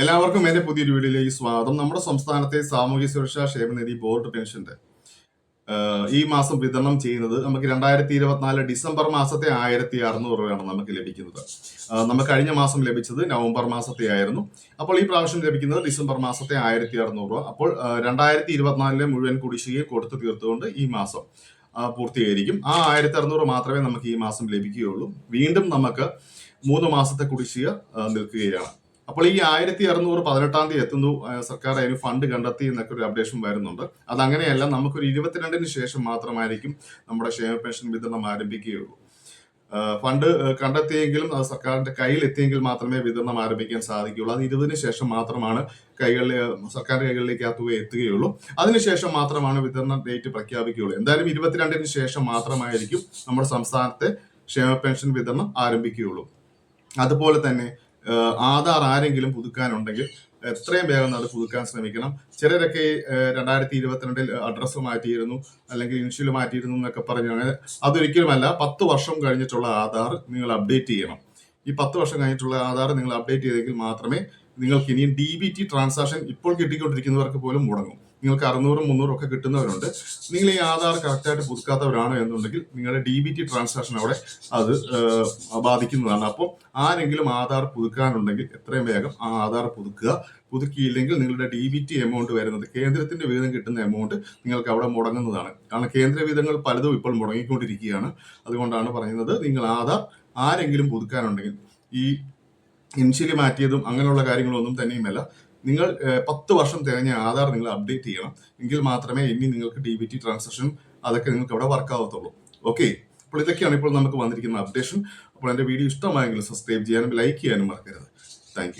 എല്ലാവർക്കും എന്റെ പുതിയൊരു വീഡിയോയിലേക്ക് സ്വാഗതം. നമ്മുടെ സംസ്ഥാനത്തെ സാമൂഹ്യ സുരക്ഷാ ക്ഷേമനിധി ബോർഡ് പെൻഷന്റെ ഈ മാസം വിതരണം ചെയ്യുന്നത് നമുക്ക് രണ്ടായിരത്തി ഇരുപത്തിനാല് ഡിസംബർ മാസത്തെ ആയിരത്തി അറുന്നൂറ് രൂപയാണ് നമുക്ക് ലഭിക്കുന്നത്. നമുക്ക് കഴിഞ്ഞ മാസം ലഭിച്ചത് നവംബർ മാസത്തെ ആയിരുന്നു. അപ്പോൾ ഈ പ്രാവശ്യം ലഭിക്കുന്നത് ഡിസംബർ മാസത്തെ ആയിരത്തി അറുന്നൂറ് രൂപ. അപ്പോൾ രണ്ടായിരത്തി ഇരുപത്തിനാലിലെ മുഴുവൻ കുടിശ്ശികയും കൊടുത്തു തീർത്തുകൊണ്ട് ഈ മാസം പൂർത്തീകരിക്കും. ആ ആയിരത്തി അറുന്നൂറ് മാത്രമേ നമുക്ക് ഈ മാസം ലഭിക്കുകയുള്ളൂ. വീണ്ടും നമുക്ക് മൂന്ന് മാസത്തെ കുടിശ്ശിക നിൽക്കുകയാണ്. അപ്പോൾ ഈ ആയിരത്തി അറുന്നൂറ് പതിനെട്ടാം തീയതി എത്തുന്നു സർക്കാർ അതിന് ഫണ്ട് കണ്ടെത്തി എന്നൊക്കെ ഒരു അപ്ഡേഷൻ വരുന്നുണ്ട്. അത് അങ്ങനെയല്ല നമുക്കൊരു ഇരുപത്തിരണ്ടിന് ശേഷം മാത്രമായിരിക്കും നമ്മുടെ ക്ഷേമ പെൻഷൻ വിതരണം ആരംഭിക്കുകയുള്ളൂ. ഫണ്ട് കണ്ടെത്തിയെങ്കിലും അത് സർക്കാരിന്റെ കയ്യിൽ എത്തിയെങ്കിൽ മാത്രമേ വിതരണം ആരംഭിക്കാൻ സാധിക്കുകയുള്ളൂ. അത് ഇരുപതിന് ശേഷം മാത്രമാണ് കൈകളിൽ സർക്കാരിന്റെ കൈകളിലേക്ക് ആ തുക എത്തുകയുള്ളൂ. അതിനുശേഷം മാത്രമാണ് വിതരണ ഡേറ്റ് പ്രഖ്യാപിക്കുകയുള്ളൂ. എന്തായാലും ഇരുപത്തിരണ്ടിന് ശേഷം മാത്രമായിരിക്കും നമ്മുടെ സംസ്ഥാനത്തെ ക്ഷേമ പെൻഷൻ വിതരണം ആരംഭിക്കുകയുള്ളൂ. അതുപോലെ തന്നെ ആധാർ ആരെങ്കിലും പുതുക്കാനുണ്ടെങ്കിൽ എത്രയും വേഗം അത് പുതുക്കാൻ ശ്രമിക്കണം. ചിലരൊക്കെ രണ്ടായിരത്തി ഇരുപത്തിരണ്ടിൽ അഡ്രസ്സ് മാറ്റിയിരുന്നു അല്ലെങ്കിൽ ഇൻഷ്യൽ മാറ്റിയിരുന്നു എന്നൊക്കെ പറഞ്ഞു അങ്ങനെ അതൊരിക്കലുമല്ല പത്ത് വർഷം കഴിഞ്ഞിട്ടുള്ള ആധാർ നിങ്ങൾ അപ്ഡേറ്റ് ചെയ്യണം. ഈ പത്ത് വർഷം കഴിഞ്ഞിട്ടുള്ള ആധാർ നിങ്ങൾ അപ്ഡേറ്റ് ചെയ്തെങ്കിൽ മാത്രമേ നിങ്ങൾക്ക് ഇനിയും ഡി ബി ടി ട്രാൻസാക്ഷൻ ഇപ്പോൾ കിട്ടിക്കൊണ്ടിരിക്കുന്നവർക്ക് പോലും മുടങ്ങും. നിങ്ങൾക്ക് അറുന്നൂറും മുന്നൂറും ഒക്കെ കിട്ടുന്നവരുണ്ട്. നിങ്ങൾ ഈ ആധാർ കറക്റ്റായിട്ട് പുതുക്കാത്തവരാണോ എന്നുണ്ടെങ്കിൽ നിങ്ങളുടെ ഡി ബി ടി ട്രാൻസാക്ഷൻ അവിടെ അത് ബാധിക്കുന്നതാണ്. അപ്പോൾ ആരെങ്കിലും ആധാർ പുതുക്കാനുണ്ടെങ്കിൽ എത്രയും വേഗം ആ ആധാർ പുതുക്കുക. പുതുക്കിയില്ലെങ്കിൽ നിങ്ങളുടെ ഡി ബി ടി എമൗണ്ട് വരുന്നത് കേന്ദ്രത്തിന്റെ വീതം കിട്ടുന്ന എമൗണ്ട് നിങ്ങൾക്ക് അവിടെ മുടങ്ങുന്നതാണ്. കാരണം കേന്ദ്ര വീതങ്ങൾ പലതും ഇപ്പോൾ മുടങ്ങിക്കൊണ്ടിരിക്കുകയാണ്. അതുകൊണ്ടാണ് പറയുന്നത് നിങ്ങൾ ആധാർ ആരെങ്കിലും പുതുക്കാനുണ്ടെങ്കിൽ ഈ ഇൻഷ്യലി മാറ്റിയതും അങ്ങനെയുള്ള കാര്യങ്ങളൊന്നും തന്നെയുമല്ല. നിങ്ങൾ പത്ത് വർഷം തികഞ്ഞ ആധാർ നിങ്ങൾ അപ്ഡേറ്റ് ചെയ്യണം. എങ്കിൽ മാത്രമേ ഇനി നിങ്ങൾക്ക് ഡി ബി ടി ട്രാൻസാക്ഷൻ അതൊക്കെ നിങ്ങൾക്ക് അവിടെ വർക്ക് ആവത്തുള്ളൂ. ഓക്കെ അപ്പോൾ ഇതൊക്കെയാണ് ഇപ്പോൾ നമുക്ക് വന്നിരിക്കുന്ന അപ്ഡേഷൻ അപ്പോൾ എന്റെ വീഡിയോ ഇഷ്ടമായെങ്കിൽ സബ്സ്ക്രൈബ് ചെയ്യാനും ലൈക്ക് ചെയ്യാനും മറക്കരുത്. താങ്ക്